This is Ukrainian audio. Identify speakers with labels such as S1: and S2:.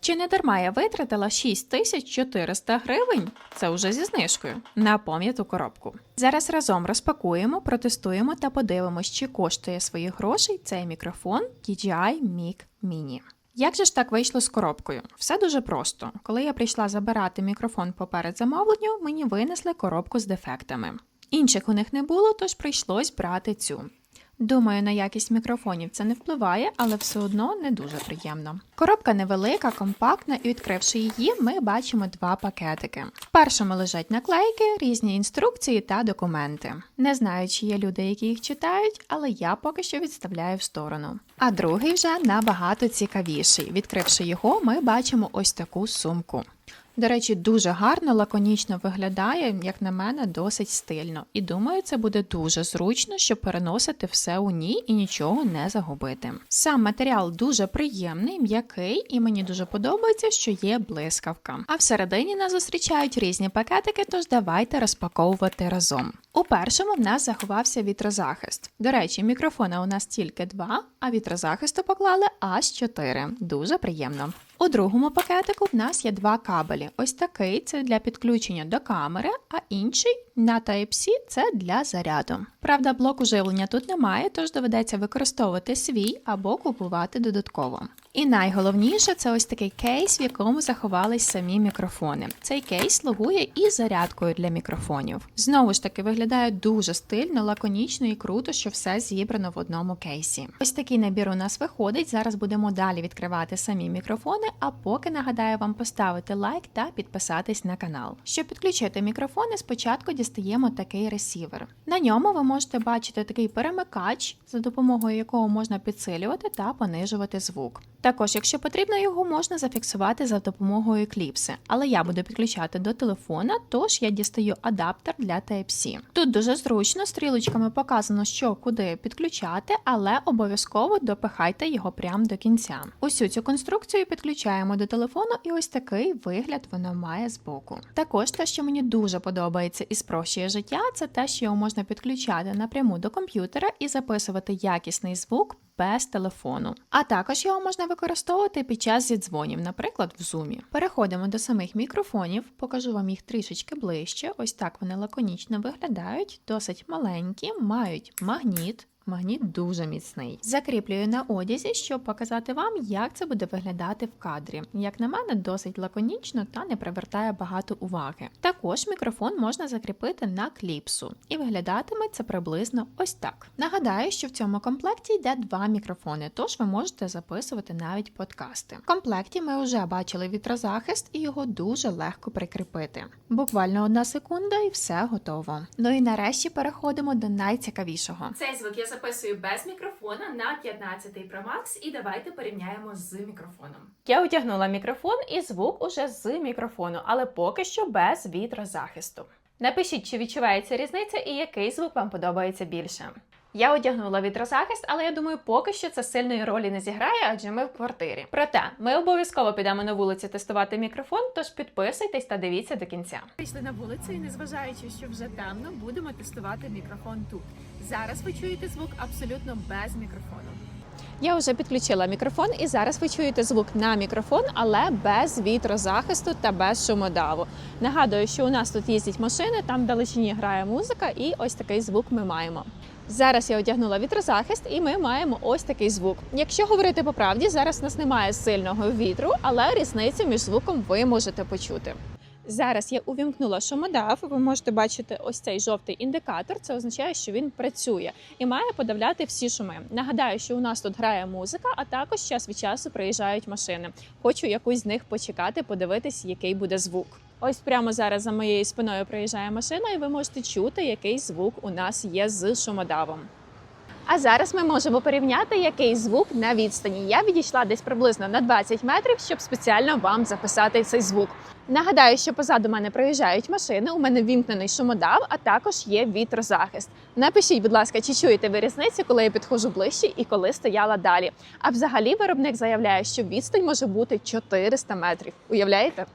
S1: Чи не дарма я витратила 6400 гривень, це вже зі знижкою, на пам'яту коробку. Зараз разом розпакуємо, протестуємо та подивимось, чи коштує своїх грошей цей мікрофон DJI Mic Mini. Як же ж так вийшло з коробкою? Все дуже просто. Коли я прийшла забирати мікрофон поперед замовленню, мені винесли коробку з дефектами. Інших у них не було, тож прийшлось брати цю. Думаю, на якість мікрофонів це не впливає, але все одно не дуже приємно. Коробка невелика, компактна, і відкривши її, ми бачимо два пакетики. В першому лежать наклейки, різні інструкції та документи. Не знаю, чи є люди, які їх читають, але я поки що відставляю в сторону. А другий вже набагато цікавіший. Відкривши його, ми бачимо ось таку сумку. До речі, дуже гарно, лаконічно виглядає, як на мене, досить стильно. І думаю, це буде дуже зручно, щоб переносити все у ній і нічого не загубити. Сам матеріал дуже приємний, м'який, і мені дуже подобається, що є блискавка. А всередині нас зустрічають різні пакетики, тож давайте розпаковувати разом. У першому в нас заховався вітрозахист. До речі, мікрофона у нас тільки два, а вітрозахисту поклали аж чотири. Дуже приємно. У другому пакетику в нас є два кабелі. Ось такий це для підключення до камери, а інший на Type-C це для заряду. Правда, блоку живлення тут немає, тож доведеться використовувати свій або купувати додатково. І найголовніше це ось такий кейс, в якому заховались самі мікрофони. Цей кейс слугує і зарядкою для мікрофонів. Знову ж таки, виглядає дуже стильно, лаконічно і круто, що все зібрано в одному кейсі. Ось такий набір у нас виходить. Зараз будемо далі відкривати самі мікрофони. А поки нагадаю вам поставити лайк та підписатись на канал. Щоб підключити мікрофони, спочатку дістаємо такий ресівер. На ньому ви можете бачити такий перемикач, за допомогою якого можна підсилювати та понижувати звук. Також, якщо потрібно, його можна зафіксувати за допомогою кліпси, але я буду підключати до телефона, тож я дістаю адаптер для Type-C. Тут дуже зручно, стрілочками показано, що куди підключати, але обов'язково допихайте його прямо до кінця. Усю цю конструкцію підключаємо до телефону, і ось такий вигляд воно має збоку. Також те, що мені дуже подобається і спрощує життя, це те, що його можна підключати напряму до комп'ютера і записувати якісний звук без телефону. А також його можна використовувати під час зідзвонів, наприклад, в зумі. Переходимо до самих мікрофонів, покажу вам їх трішечки ближче. Ось так вони лаконічно виглядають, досить маленькі, мають магніт. Магніт дуже міцний. Закріплюю на одязі, щоб показати вам, як це буде виглядати в кадрі. Як на мене, досить лаконічно та не привертає багато уваги. Також мікрофон можна закріпити на кліпсу, і виглядатиме це приблизно ось так. Нагадаю, що в цьому комплекті йде два мікрофони, тож ви можете записувати навіть подкасти. В комплекті ми вже бачили вітрозахист, і його дуже легко прикріпити. Буквально одна секунда, і все готово. Ну і нарешті переходимо до найцікавішого.
S2: Цей звук я записую без мікрофона на 15 Pro Max і давайте порівняємо з мікрофоном.
S1: Я одягнула мікрофон і звук уже з мікрофону, але поки що без вітрозахисту. Напишіть, чи відчувається різниця і який звук вам подобається більше. Я одягнула вітрозахист, але я думаю, поки що це сильної ролі не зіграє, адже ми в квартирі. Проте ми обов'язково підемо на вулицю тестувати мікрофон, тож підписуйтесь та дивіться до кінця.
S2: Вийшли на вулицю і незважаючи, що вже темно, будемо тестувати мікрофон тут. Зараз ви чуєте звук абсолютно без мікрофону.
S1: Я вже підключила мікрофон, і зараз ви чуєте звук на мікрофон, але без вітрозахисту та без шумодаву. Нагадую, що у нас тут їздять машини, там вдалечині грає музика, і ось такий звук ми маємо. Зараз я одягнула вітрозахист, і ми маємо ось такий звук. Якщо говорити по правді, зараз у нас немає сильного вітру, але різницю між звуком ви можете почути. Зараз я увімкнула шумодав. Ви можете бачити ось цей жовтий індикатор. Це означає, що він працює і має подавляти всі шуми. Нагадаю, що у нас тут грає музика, а також час від часу приїжджають машини. Хочу якусь з них почекати, подивитись, який буде звук. Ось прямо зараз за моєю спиною приїжджає машина, і ви можете чути, який звук у нас є з шумодавом. А зараз ми можемо порівняти, який звук на відстані. Я відійшла десь приблизно на 20 метрів, щоб спеціально вам записати цей звук. Нагадаю, що позаду мене проїжджають машини. У мене вімкнений шумодав, а також є вітрозахист. Напишіть, будь ласка, чи чуєте ви різницю, коли я підходжу ближче і коли стояла далі. А взагалі виробник заявляє, що відстань може бути 400 метрів. Уявляєте?